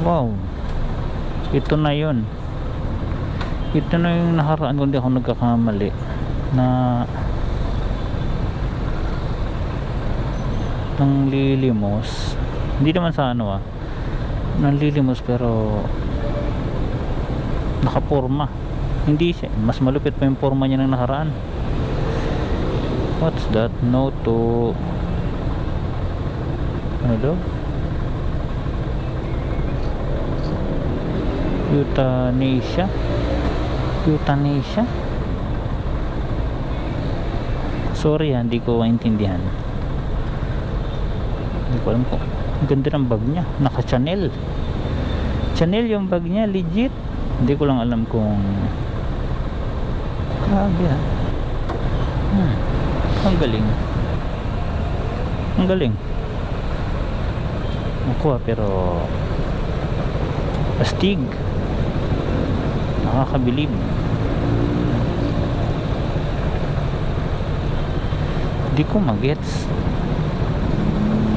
Wow. Ito na yun. Ito na yung nakaraan kung di ako nagkakamali na ng lilimos. Hindi naman sa ano ah. Ng lilimos pero nakapurma. Hindi siya. Mas malupit pa yung forma niya ng nakaraan. What's that? No to ano daw? Euthanasia? Euthanasia? Sorry ha, hindi ko maintindihan. Hindi ko alam ang ganda ng bag niya. Naka Chanel. Chanel yung bag niya, legit. Hindi ko lang alam kung grabe ha. Hmm. Ang galing. Ang galing. Ako ah, pero astig. Nakakabilib. Hindi ko magets.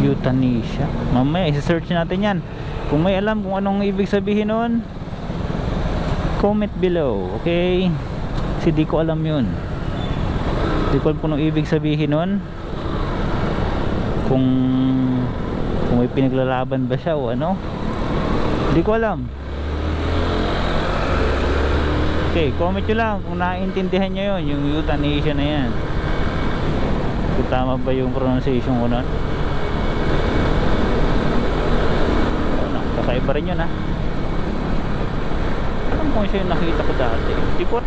Euthanasia. Mamaya, isa-search natin yan. Kung may alam kung anong ibig sabihin nun, comment below. Okay? Kasi di ko alam yun. Di ko alam kung ibig sabihin nun. Kung kung may pinaglalaban ba siya o ano. Di ko alam. Okay, comment nyo lang kung naiintindihan nyo yun, yung euthanasia na yan. Kung tama ba yung pronunciation ko nun. Ano, kakaiba rin yun ha. Alam ko siya yung nakita ko dati. Di ko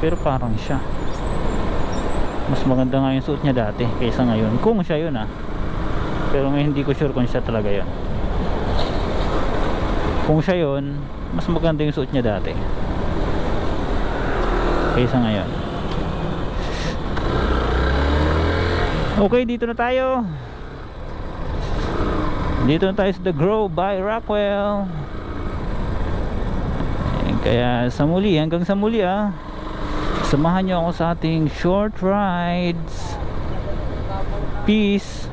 Pero parang siya. Mas maganda nga yung suot niya dati kaysa ngayon. Kung siya yun ha. Pero ngayon hindi ko sure kung siya talaga yun. Kung siya yun, mas maganda yung suot niya dati. Kaysa ngayon. Okay, dito na tayo. Dito na tayo sa The Grow by Rockwell. Ayan, Kaya sa muli, hanggang sa muli ah. Samahan nyo ako sa ating short rides. Peace.